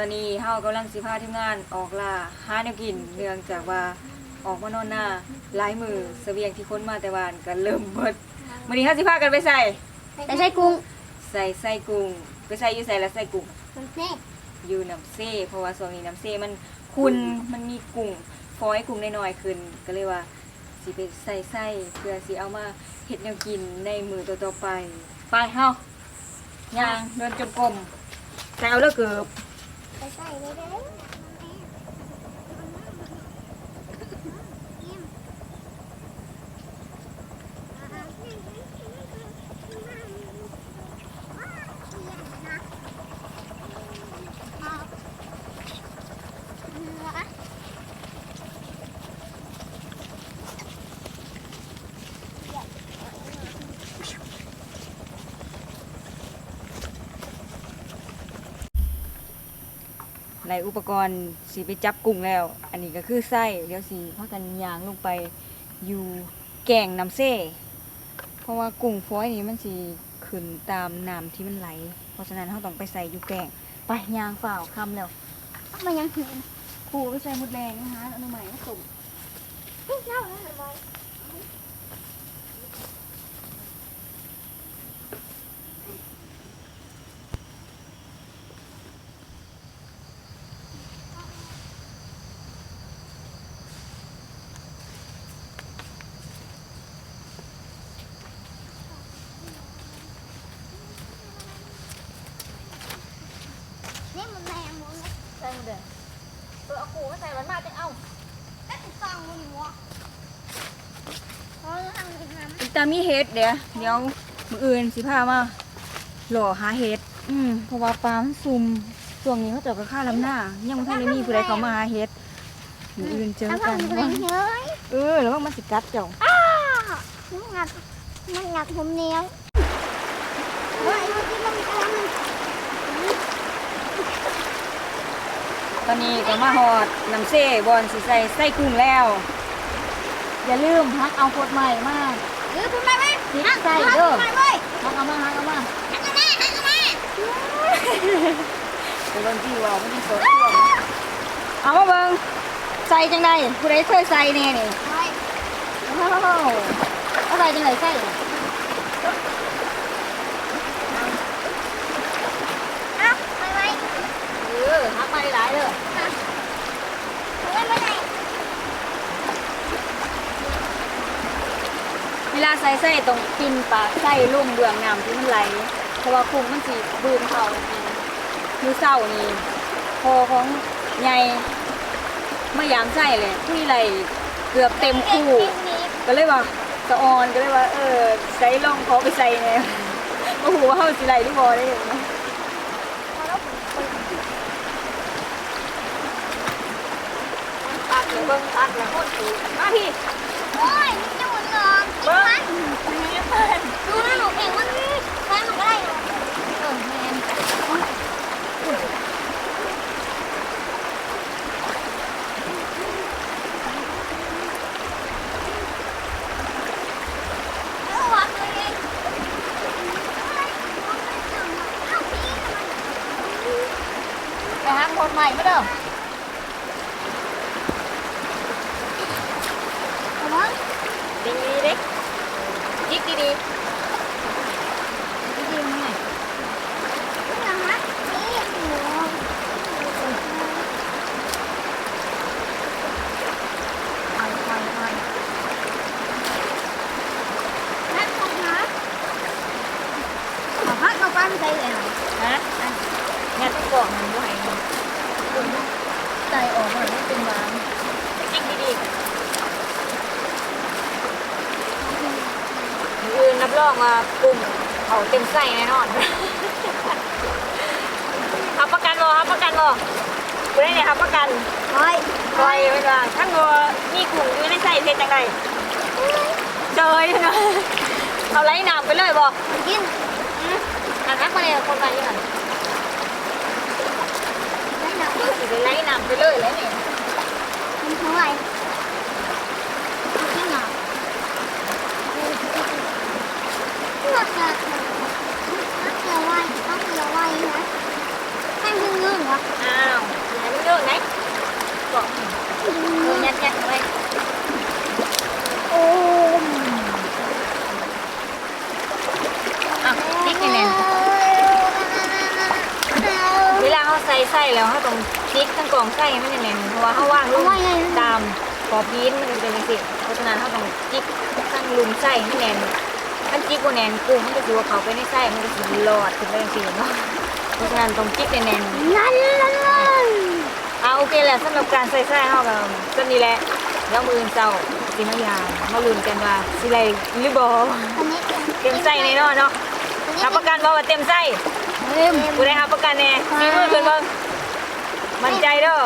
อนนี้เฮากำลังสิพาทีมงานออกล่าหาแนวกินเนื่องจากว่าออกมานอนหน้าหลายมือเสบียงที่ค้นมาแต่วานก็เริ่มเบิดมื้อนี้เฮาสิพากันไปใส่ แต่ใช่กุ้งใส่ไส้กุ้งไปใส่อยู่ใส่ละไส้กุ้งมันเซ่อยู่น้ำเซ่เพราะว่าช่วงนี้น้ำเซ่มันคุณมันมีกุ้งฟอยกุ้งน้อยๆขึ้นก็เลยว่าสิไปใส่ไส้เพื่อสิเอามาเฮ็ดแนวกินในมือต่อๆไปไปเฮาย่างเดินจงกรมใส่เอาแล้วเกือบ ไปใส่เลยเด้อ ในอุปกรณ์สีไปจับกุ้งแล้ว อันนี้ก็คือไส้เดี๋ยวสีพากันยางลงไปอยู่แกงน้ำเซ่เพราะว่ากุ้งฟอยนี่มันสีขึ้นตามน้ำที่มันไหล เพราะฉะนั้นเราต้องไปใส่อยู่แกงไปยางฝ่าวคำแล้วมันยังถึงครูไปใส่หมดแรงนะคะอนุใหม่ผสมเล่าแล้วบอย นี่มันแรงมั้ง ใส่หมดแดงเออเอาครูมาใส่มันมาจังเอา ก็ติดกองมันหัวเขาทำ เป็นน้ำอีตามีเฮ็ดเดี๋ยวเดี๋ยวมืออื่นสิพามาหล่อหาเฮ็ดอืมเพราะว่าปลามันซุ่มช่วงนี้เขาเจาะกับข้าลำหน้า ยังไม่ทันได้มีผู้ใดเขามาหาเฮ็ดมืออื่นเจอแล้วกัทำนเป็นเฮ้ยเออแล้วมันสิกัดเจ้าอ้ามันงัดมันงัดผมเนี้ยเฮ้ยเมื่อกี้มันอะไรมันตอนนี้ก็มาหอดน้ำเซ่บอลสิใส่ไส้กุ้งแล้ว อย่าลืมพักเอาขวดใหม่มาเออคุณมาไหมติดใส่เด้อมาเว้ยพักเอามาพักเอามาหันมาหันมาเดี๋ยวโดนที่ว่าไม่ได้สดช่วงเอามาเบิ่งใส่จังไดผู้ใดเคยใส่แน่นี่เฮ้ยว้าวเอาใส่จังไดใส่น่ะเอ้าไปไว้เออพักมาหลายๆเด้อ ไปไว้ไหน เว ลาใส่ไส้ตรงปินปากไส้ลุ่มเบื้องน้ำที่มันไหลเพราะว่ากุ้งมันสิบืนเขามือเศร้านี่พอของใหญ่ไม่ยามใส่เลยคุยไหลเกือบเต็มคู่ ก็เลยว่าสะออนก็เลยว่า เออใส่ลองขอไปใส่แหน่โอ้โหว่าเฮาสิไหลหรือบ่ได้เห็นไหมตักเลยเบิ่งตักแล้วโคตรถูกมาพี่โอ้ยมันจะหมุนเหรอกินมันดูนะหนูเก่งมันใช้มันก็ได้หนูเออแมนเอาวางเลยเอง ไปหาคนใหม่มาเด้อ เอาวาง ดีดีเด้ยิกดีดี ดีๆหน่อยนี่นะฮะนี่หนูไปไปไปนั่นของนะเอาพักเอาปั้นใจเลยนะ ฮะงัดกล่องมันบ่ให้ ใจออกมาไม่เป็นวางยิกดีดีมืออื่นนับรองมาปุ่มเขาเต็มไส้แน่นอนรับประกันบ่รับประกันบ่บ่ได้เนี่ยรับประกันเฮ้ยปล่อยไว้ว่าทั้งบ่มีกุ้งอยู่ในไส้เฮ็ดจังไดเจยนะเอาไหลน้ำไปเลยบ่กินอันนั้นมาเลยคนมาอยู่หั่น ได้หนัก สิ ไปเลยแล้วนี่ มันเท่าไหร่กินหนักหนักหนักนักเดียวไว้นักเดียวไว้นะให้เงื่อนๆเหรอ อ้าว ใส่แล้วเขาต้องจิกทั้งกล่องใส่ให้มันแน่นๆเพราะว่าเขาว่างลูกตามขอบพีนมันจะเป็นสิเพราะฉะนั้นเขาต้องจิกทั้งลุมใส่ให้แน่นถ้าจิกบ่แน่นกุ้งมันจะสิว่าเขาไปในไส้มันก็สิรอดขึ้นไปจังซี่เนาะเพราะฉะนั้นต้องจิกแน่นนั่นนั่นนั่นๆเอาโอเคแหละสำหรับการใส่ไส้เฮาก็ก็นี่แหละแล้วมืออนเจ้าสิมายามมาลุ้นกันว่าสิไรหรือบ่อันนี้เต็มไส้แน่นอนเนาะรับประกันบ่ว่าเต็มไส้ เต็มกูได้รับประกันแน่มีมือเพิ่นเบิ่งมั่นใจเด้อ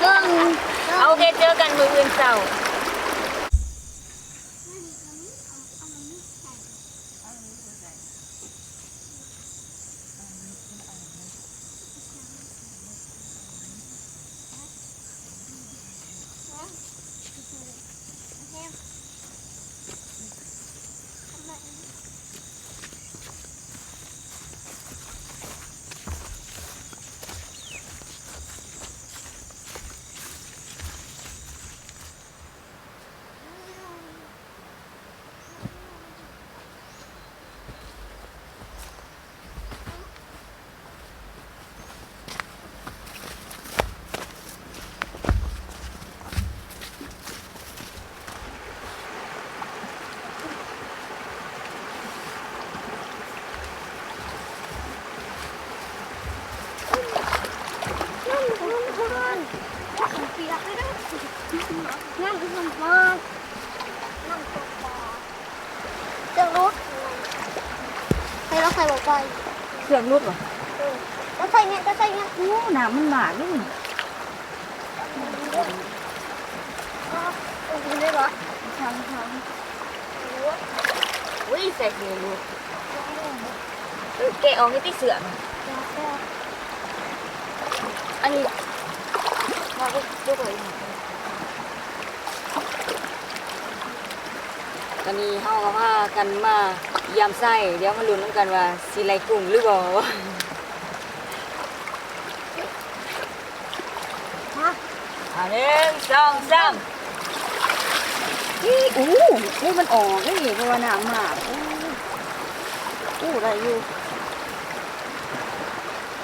เบิ้งเอาโอเคเจอกันมืออื่นเสาร์ นั่นคุณคุณนั่นเปียกเลยนะนั่นคือมันมากนั่นตัวปลาเจ้ารถ ใครรถใครบอกไปเครื่องรุดวะแล้วใส่เนี่ยจะใส่เนี่ยโอ้น้ำมันหมากนี่เออคุณได้เหรอทางทางอุ้ยใส่เกลือลูกเออแกะออกนี่ที่เสือน่ะอันนี้มาดูดูก่อน ตอนนี้เฮาก็พากันมายามไส้เดี๋ยวมาลุ้นนำกันว่าสิไรกุ้งหรือบ่ฮะอันหนึ่งสองสามนี่อู้นี่มันออกนี่เพราะว่าน้ำมากอู้อู้อะไรอยู่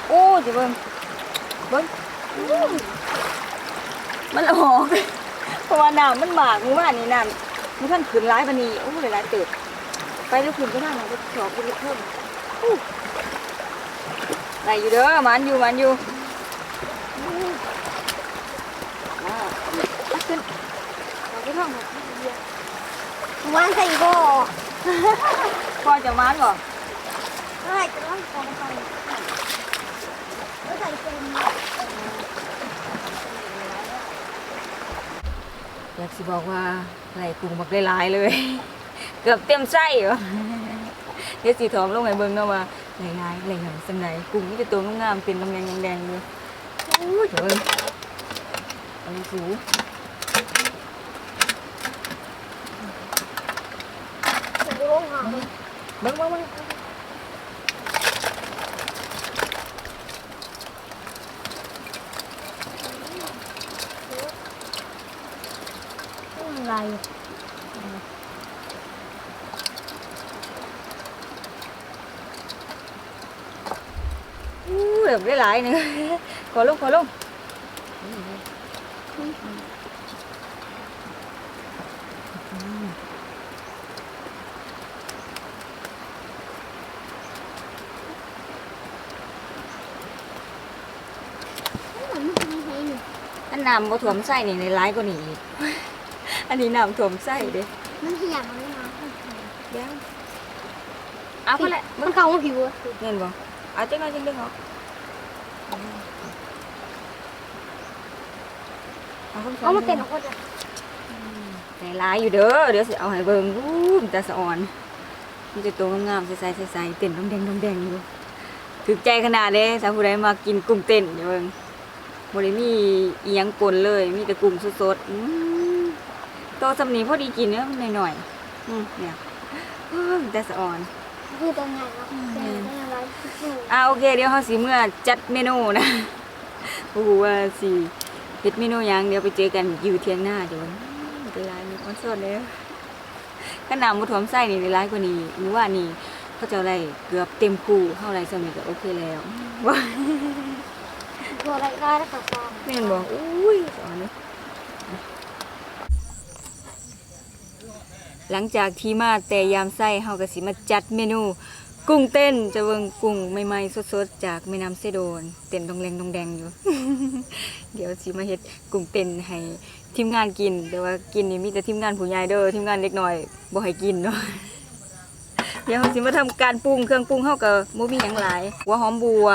โอ้จิเบิ้งเบิ้งมันออกเพราะว่าน้ำมันมากมือว่านนี่น้ำ มันท่านขืนร้ายปานนี้โอ้หลายๆเติบไปแล้วขืนก็น่าหนักก็สอบไปเพิ่มอู้อะไรอยู่เด้อมันอยู่มันอยู่อ่าตักขึ้นเราไปท่องแบบเดียววันใส่บ่อพ่อจะมานบ่เมื่อไหร่จะต้องใส่ใส่ใส่เป็น อยากสิบอกว่าไหลกุ้งบักได้หลายเลย เกือบเต็มไส้เหรอเดี๋ยสีทองลงให้เบิ่งเนาะว่าไหลหลายไหลหยังสำไหนกุ้งนี่จะตัวงามๆเป็นลำแดงแดงๆอยู่โอ้ยเฮ้ยอันนี้สูงเบิ่งเบิ่งเบิ่ง อะไรอู้เกือบได้หลายหนึ่งขอลงขอลงอันน้ำบ่ถ่วมไส้นี่ในร้ายกว่านี้อีก อันนี้น้ำถ่วมไส้เด้มันเหี่ยมันไม่มาเดี๋ยวเอาพอแหละมันเข้ามาผิวอะเงินบ่เอาจังหน่อยจังดึงออกเอาคนสเอามาเต้นของคนอะใจร้ายอยู่เด้อเดี๋ยวสิเอาให้เบิ่งอู้มันจะสะอ่อน มันจะตัวงามๆใสๆใสๆเต้นดองแดงดองแดงอยู่ถึกใจขนาดเด้ถ้าผู้ใดมากินกุ้งเต้นเดี๋ยวเบิ่งบ่ได้มีอีหยังปนเลย มีแต่กุ้งสดๆอืม โตสำนี้พอดีกินเนื้อมันหน่อยๆอืมเนี่ยอู้มันจะสะอ่อน คือตัวไงเนาะเป็นอะไรผิวอ่าโอเค เดี๋ยวเขาสิเมื่อจัดเมนูนะโอ้โหว่าสิเฮ็ดเมนูหยังเดี๋ยวไปเจอกันอยู่เที่ยงหน้าเดี๋ยวมันเป็นไรมีคอนเสิร์ตเลยขนาดมุทวมไส้นี่ในร้ายกว่านี้หรือว่านี่เขาจะอะไรเกือบเต็มคู่เท่าไรสมิก็โอเคแล้วว่าตัวอะไรได้แล้วก็ฟอง แม่นบอกอุ้ยสอนนี่ หลังจากที่มาแต่ยามไส้เฮาก็สิมาจัดเมนู กุ้งเต้นจะเวิงกุ้งใหม่ๆสดๆจากแม่น้ำเซโดน เต้นดองแรงดองแดงอยู่ เดี๋ยวสิมาเฮ็ดกุ้งเต้นให้ทีมงานกิน แต่ว่ากินนี่มีแต่ทีมงานผู้ใหญ่เด้อทีมงานเล็กน้อยบ่ให้กินเนาะเดี๋ยวสิมาทำการปรุงเครื่องปรุงเฮาก็บ่มีหยังหลายหัวหอมบัว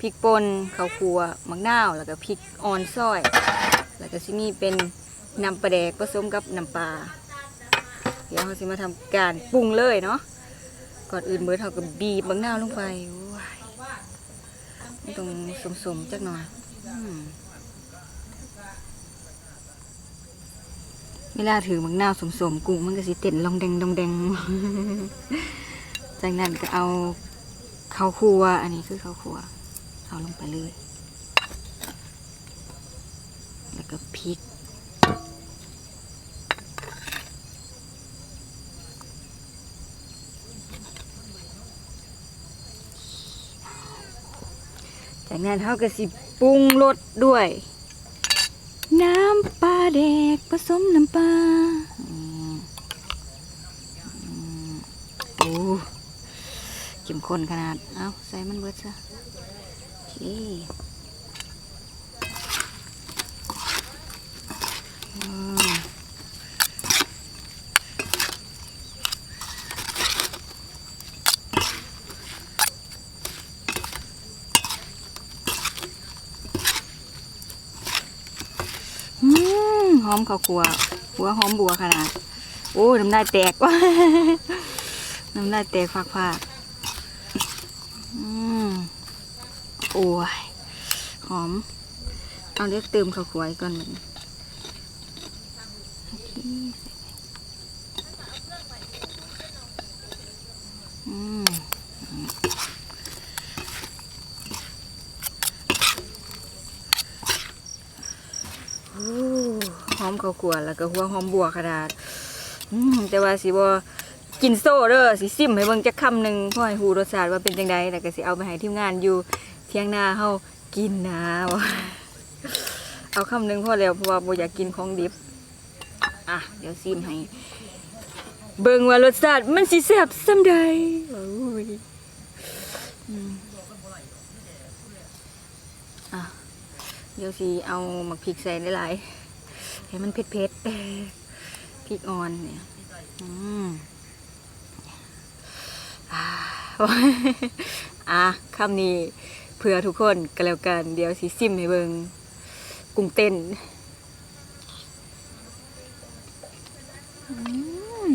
พริกป่นข้าวคั่วมะนาวแล้วก็พริกอ่อนซอย แล้วก็สิมีเป็นน้ำปลาแดกผสมกับน้ำปลา เดี๋ยวเราสิมาทำการปรุงเลยเนาะก่อนอื่นเบิร์ดเราก็บีบมะนาวลงไปโอ้ยมันต้องสมๆจักหน่อยอืมเวลาถือมะนาวสมๆกุ้งมันก็สิเต้นลองแดงลองแดง จากนั้นก็เอาข้าวคั่วอันนี้คือข้าวคั่วเอาลงไปเลย แล้วก็พริก จากนั้นเขาก็สิปรุงรสด้วย น้ำปลาแดกผสมน้ำปลาอืมอืมโอ้เข้มข้นขนาด เอาใส่มันเบิดซะโอเคอืมอืมห อมข้าวคั่วหัวหอมบัวขนาดโอ้น้ำลายแตกว่ะน้ำลายแตกฟากๆอืมโอ้ยหอมเอาเดี๋ยวเติมข้าวคั่วอีกก่อนหนึ่งโอเคอืมโอ้หอม ข้าวคั่วแล้วก็หัวหอมบัวขนาดแต่ว่าสิบ่กินโซ่เด้อสิซิมให้เบิ่งจักคำหนึ่งพ่อให้ฮู้รสชาติว่าเป็นจังไดแล้วก็สิเอาไปให้ทีมงานอยู่เที่ยงนาเฮากินนะว่าเอาคำหนึ่งพอแล้วเพราะว่าบ่อยากกินของดิบอะเดี๋ยวซิมให้เบิ่งว่ารสชาติมันสิแซ่บส่ำใดโอ้ยอะเดี๋ยวสิเอาหมักพริกใส่หลายๆ ให้มันเผ็ดๆพริกอ่อนเนี่ยอืมอ่าอะคำนี้เพื่อทุกคนก็แล้วกัน เดี๋ยวสิซิมให้เบิงกุ้งเต้นอืม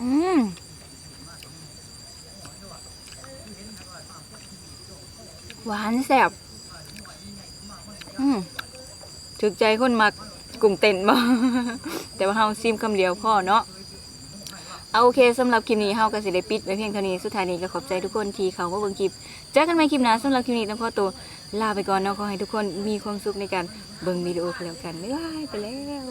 อืม หวานแซ่บ อืม ถึกใจคนมักกลุ่มเต้นบ่ แต่ว่าเฮาซิมคำเดียวพ่อเนาะเอาโอเคสำหรับคลิปนี้เฮาก็สิได้ปิดไว้เพียงเท่านี้สุดท้ายนี้ก็ขอบใจทุกคนที่เขามาเบิ่งคลิปเจอกันใหม่คลิปหน้าสำหรับคลิปนี้ต้องขอตัวลาไปก่อนเนาะขอให้ทุกคนมีความสุขในการเบิ่งวิดีโอก็แล้วกันบ๊ายบายไปแล้ว